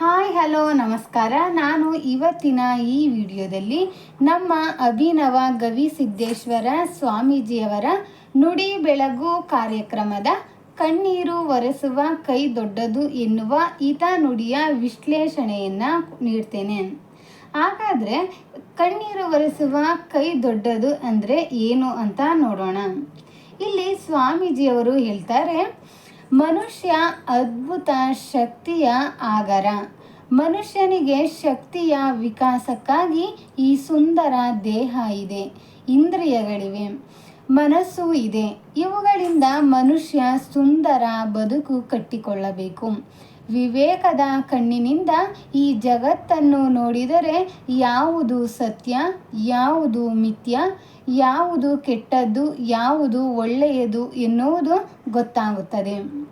Hi, hello, ನಮಸ್ಕಾರ. ನಾನು ಇವತ್ತಿನ ಈ ವಿಡಿಯೋದಲ್ಲಿ ನಮ್ಮ ಅಭಿನವ ಗವಿಸಿದ್ದೇಶ್ವರ ಸ್ವಾಮೀಜಿಯವರ ನುಡಿ ಬೆಳಗು ಕಾರ್ಯಕ್ರಮದ ಕಣ್ಣೀರು ಒರೆಸುವ ಕೈ ದೊಡ್ಡದು ಎನ್ನುವ ಈತ ನುಡಿಯ ವಿಶ್ಲೇಷಣೆಯನ್ನು ನೀಡ್ತೇನೆ. ಹಾಗಾದರೆ ಕಣ್ಣೀರು ಒರೆಸುವ ಕೈ ದೊಡ್ಡದು ಅಂದರೆ ಏನು ಅಂತ ನೋಡೋಣ. ಇಲ್ಲಿ ಸ್ವಾಮೀಜಿಯವರು ಹೇಳ್ತಾರೆ ಮನುಷ್ಯ ಅದ್ಭುತ ಶಕ್ತಿಯ ಆಗರ. ಮನುಷ್ಯನಿಗೆ ಶಕ್ತಿಯ ವಿಕಾಸಕ್ಕಾಗಿ ಈ ಸುಂದರ ದೇಹ ಇದೆ, ಇಂದ್ರಿಯಗಳಿವೆ, ಮನಸ್ಸು ಇದೆ. ಇವುಗಳಿಂದ ಮನುಷ್ಯ ಸುಂದರ ಬದುಕು ಕಟ್ಟಿಕೊಳ್ಳಬೇಕು. ವಿವೇಕದ ಕಣ್ಣಿನಿಂದ ಈ ಜಗತ್ತನ್ನು ನೋಡಿದರೆ ಯಾವುದು ಸತ್ಯ, ಯಾವುದು ಮಿಥ್ಯ, ಯಾವುದು ಕೆಟ್ಟದ್ದು, ಯಾವುದು ಒಳ್ಳೆಯದು ಎನ್ನುವುದು ಗೊತ್ತಾಗುತ್ತದೆ.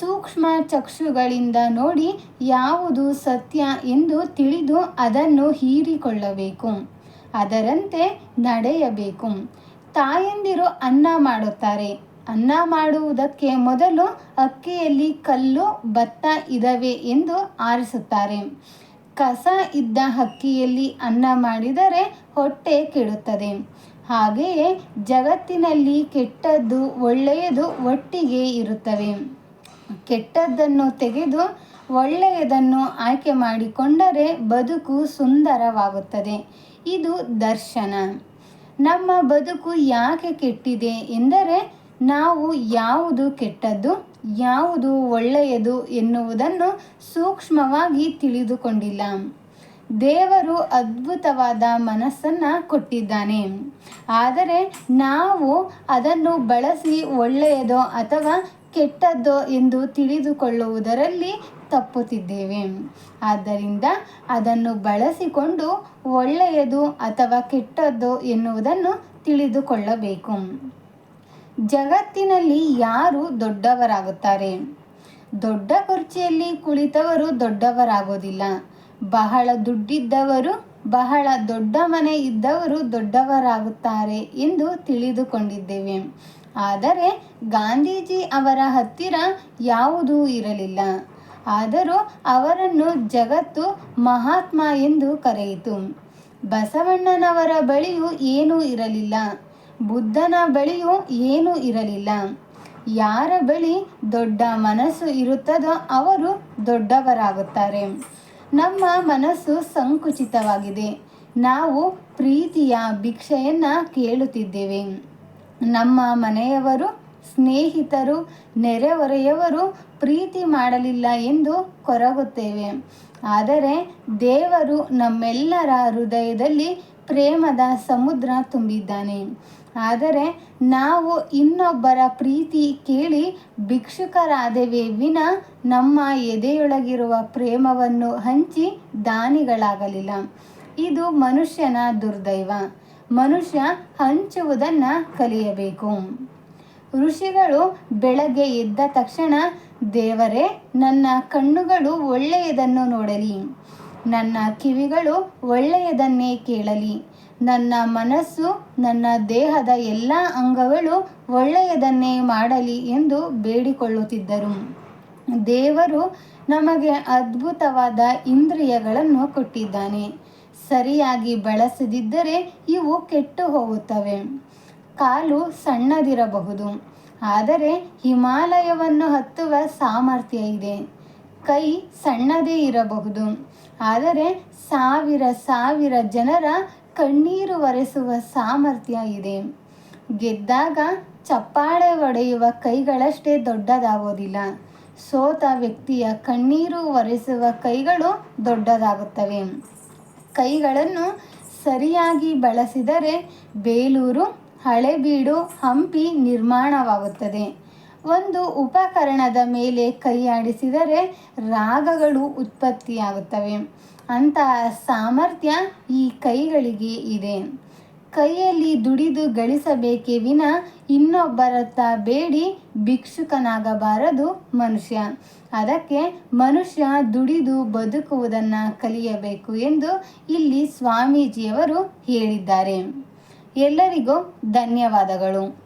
ಸೂಕ್ಷ್ಮ ಚಕ್ಷುಗಳಿಂದ ನೋಡಿ ಯಾವುದು ಸತ್ಯ ಎಂದು ತಿಳಿದು ಅದನ್ನು ಹೀರಿಕೊಳ್ಳಬೇಕು. ಅದರಂತೆ ನಡೆಯಬೇಕು. ತಾಯಂದಿರು ಅನ್ನ ಮಾಡುತ್ತಾರೆ. ಅನ್ನ ಮಾಡುವುದಕ್ಕೆ ಮೊದಲು ಅಕ್ಕಿಯಲ್ಲಿ ಕಲ್ಲು, ಭತ್ತ ಇದ್ದಾವೆ ಎಂದು ಆರಿಸುತ್ತಾರೆ. ಕಸ ಇದ್ದ ಅಕ್ಕಿಯಲ್ಲಿ ಅನ್ನ ಮಾಡಿದರೆ ಹೊಟ್ಟೆ ಕೆಡುತ್ತದೆ. ಹಾಗೆಯೇ ಜಗತ್ತಿನಲ್ಲಿ ಕೆಟ್ಟದ್ದು ಒಳ್ಳೆಯದು ಒಟ್ಟಿಗೆ ಇರುತ್ತವೆ. ಕೆಟ್ಟದ್ದನ್ನು ತೆಗೆದು ಒಳ್ಳೆಯದನ್ನು ಆಯ್ಕೆ ಮಾಡಿಕೊಂಡರೆ ಬದುಕು ಸುಂದರವಾಗುತ್ತದೆ. ಇದು ದರ್ಶನ. ನಮ್ಮ ಬದುಕು ಯಾಕೆ ಕೆಟ್ಟಿದೆ ಎಂದರೆ ನಾವು ಯಾವುದು ಕೆಟ್ಟದ್ದು, ಯಾವುದು ಒಳ್ಳೆಯದು ಎನ್ನುವುದನ್ನು ಸೂಕ್ಷ್ಮವಾಗಿ ತಿಳಿದುಕೊಂಡಿಲ್ಲ. ದೇವರು ಅದ್ಭುತವಾದ ಮನಸ್ಸನ್ನು ಕೊಟ್ಟಿದ್ದಾನೆ. ಆದರೆ ನಾವು ಅದನ್ನು ಬಳಸಿ ಒಳ್ಳೆಯದೋ ಅಥವಾ ಕೆಟ್ಟದ್ದೋ ಎಂದು ತಿಳಿದುಕೊಳ್ಳುವುದರಲ್ಲಿ ತಪ್ಪುತ್ತಿದ್ದೇವೆ. ಆದ್ದರಿಂದ ಅದನ್ನು ಬಳಸಿಕೊಂಡು ಒಳ್ಳೆಯದು ಅಥವಾ ಕೆಟ್ಟದ್ದು ಎನ್ನುವುದನ್ನು ತಿಳಿದುಕೊಳ್ಳಬೇಕು. ಜಗತ್ತಿನಲ್ಲಿ ಯಾರು ದೊಡ್ಡವರಾಗುತ್ತಾರೆ? ದೊಡ್ಡ ಕುರ್ಚಿಯಲ್ಲಿ ಕುಳಿತವರು ದೊಡ್ಡವರಾಗೋದಿಲ್ಲ. ಬಹಳ ದುಡ್ಡಿದ್ದವರು, ಬಹಳ ದೊಡ್ಡ ಮನೆ ಇದ್ದವರು ದೊಡ್ಡವರಾಗುತ್ತಾರೆ ಎಂದು ತಿಳಿದುಕೊಂಡಿದ್ದೇವೆ. ಆದರೆ ಗಾಂಧೀಜಿ ಅವರ ಹತ್ತಿರ ಯಾವುದೂ ಇರಲಿಲ್ಲ. ಆದರೂ ಅವರನ್ನು ಜಗತ್ತು ಮಹಾತ್ಮ ಎಂದು ಕರೆಯಿತು. ಬಸವಣ್ಣನವರ ಬಳಿಯೂ ಏನೂ ಇರಲಿಲ್ಲ. ಬುದ್ಧನ ಬಳಿಯೂ ಏನೂ ಇರಲಿಲ್ಲ. ಯಾರ ಬಳಿ ದೊಡ್ಡ ಮನಸ್ಸು ಇರುತ್ತದೋ ಅವರು ದೊಡ್ಡವರಾಗುತ್ತಾರೆ. ನಮ್ಮ ಮನಸ್ಸು ಸಂಕುಚಿತವಾಗಿದೆ. ನಾವು ಪ್ರೀತಿಯ ಭಿಕ್ಷೆಯನ್ನು ಕೇಳುತ್ತಿದ್ದೇವೆ. ನಮ್ಮ ಮನೆಯವರು ಸ್ನೇಹಿತರು, ನೆರೆಹೊರೆಯವರು ಪ್ರೀತಿ ಮಾಡಲಿಲ್ಲ ಎಂದು ಕೊರಗುತ್ತೇವೆ. ಆದರೆ ದೇವರು ನಮ್ಮೆಲ್ಲರ ಹೃದಯದಲ್ಲಿ ಪ್ರೇಮದ ಸಮುದ್ರ ತುಂಬಿದ್ದಾನೆ. ಆದರೆ ನಾವು ಇನ್ನೊಬ್ಬರ ಪ್ರೀತಿ ಕೇಳಿ ಭಿಕ್ಷುಕರಾದೆವೇ ವಿನ ನಮ್ಮ ಎದೆಯೊಳಗಿರುವ ಪ್ರೇಮವನ್ನು ಹಂಚಿ ದಾನಿಗಳಾಗಲಿಲ್ಲ. ಇದು ಮನುಷ್ಯನ ದುರ್ದೈವ. ಮನುಷ್ಯ ಹಂಚುವುದನ್ನು ಕಲಿಯಬೇಕು. ಋಷಿಗಳು ಬೆಳಗ್ಗೆ ಎದ್ದ ತಕ್ಷಣ, ದೇವರೇ, ನನ್ನ ಕಣ್ಣುಗಳು ಒಳ್ಳೆಯದನ್ನು ನೋಡಲಿ. ನನ್ನ ಕಿವಿಗಳು ಒಳ್ಳೆಯದನ್ನೇ ಕೇಳಲಿ. ನನ್ನ ಮನಸ್ಸು, ನನ್ನ ದೇಹದ ಎಲ್ಲ ಅಂಗಗಳು ಒಳ್ಳೆಯದನ್ನೇ ಮಾಡಲಿ ಎಂದು ಬೇಡಿಕೊಳ್ಳುತ್ತಿದ್ದರು. ದೇವರು ನಮಗೆ ಅದ್ಭುತವಾದ ಇಂದ್ರಿಯಗಳನ್ನು ಕೊಟ್ಟಿದ್ದಾನೆ. ಸರಿಯಾಗಿ ಬಳಸದಿದ್ದರೆ ಇವು ಕೆಟ್ಟು ಹೋಗುತ್ತವೆ ಕಾಲು ಸಣ್ಣದಿರಬಹುದು, ಆದರೆ ಹಿಮಾಲಯವನ್ನು ಹತ್ತುವ ಸಾಮರ್ಥ್ಯ ಇದೆ. ಕೈ ಸಣ್ಣದೇ ಇರಬಹುದು, ಆದರೆ ಸಾವಿರ ಸಾವಿರ ಜನರ ಕಣ್ಣೀರು ಒರೆಸುವ ಸಾಮರ್ಥ್ಯ ಇದೆ. ಗೆದ್ದಾಗ ಚಪ್ಪಾಳೆ ಒಡೆಯುವ ಕೈಗಳಷ್ಟೇ ದೊಡ್ಡದಾಗೋದಿಲ್ಲ. ಸೋತ ವ್ಯಕ್ತಿಯ ಕಣ್ಣೀರು ಒರೆಸುವ ಕೈಗಳು ದೊಡ್ಡದಾಗುತ್ತವೆ. ಕೈಗಳನ್ನು ಸರಿಯಾಗಿ ಬಳಸಿದರೆ ಬೇಲೂರು, ಹಳೆಬೀಡು, ಹಂಪಿ ನಿರ್ಮಾಣವಾಗುತ್ತದೆ. ಒಂದು ಉಪಕರಣದ ಮೇಲೆ ಕೈಯಾಡಿಸಿದರೆ ರಾಗಗಳು ಉತ್ಪತ್ತಿಯಾಗುತ್ತವೆ. ಅಂತಹ ಸಾಮರ್ಥ್ಯ ಈ ಕೈಗಳಿಗೆ ಇದೆ. ಕೈಯಲ್ಲಿ ದುಡಿದು ಗಳಿಸಬೇಕೇ ವಿನ ಇನ್ನೊಬ್ಬರತ್ತ ಬೇಡಿ ಭಿಕ್ಷುಕನಾಗಬಾರದು ಮನುಷ್ಯ. ಅದಕ್ಕೆ ಮನುಷ್ಯ ದುಡಿದು ಬದುಕುವುದನ್ನು ಕಲಿಯಬೇಕು ಎಂದು ಇಲ್ಲಿ ಸ್ವಾಮೀಜಿಯವರು ಹೇಳಿದ್ದಾರೆ. ಎಲ್ಲರಿಗೂ ಧನ್ಯವಾದಗಳು.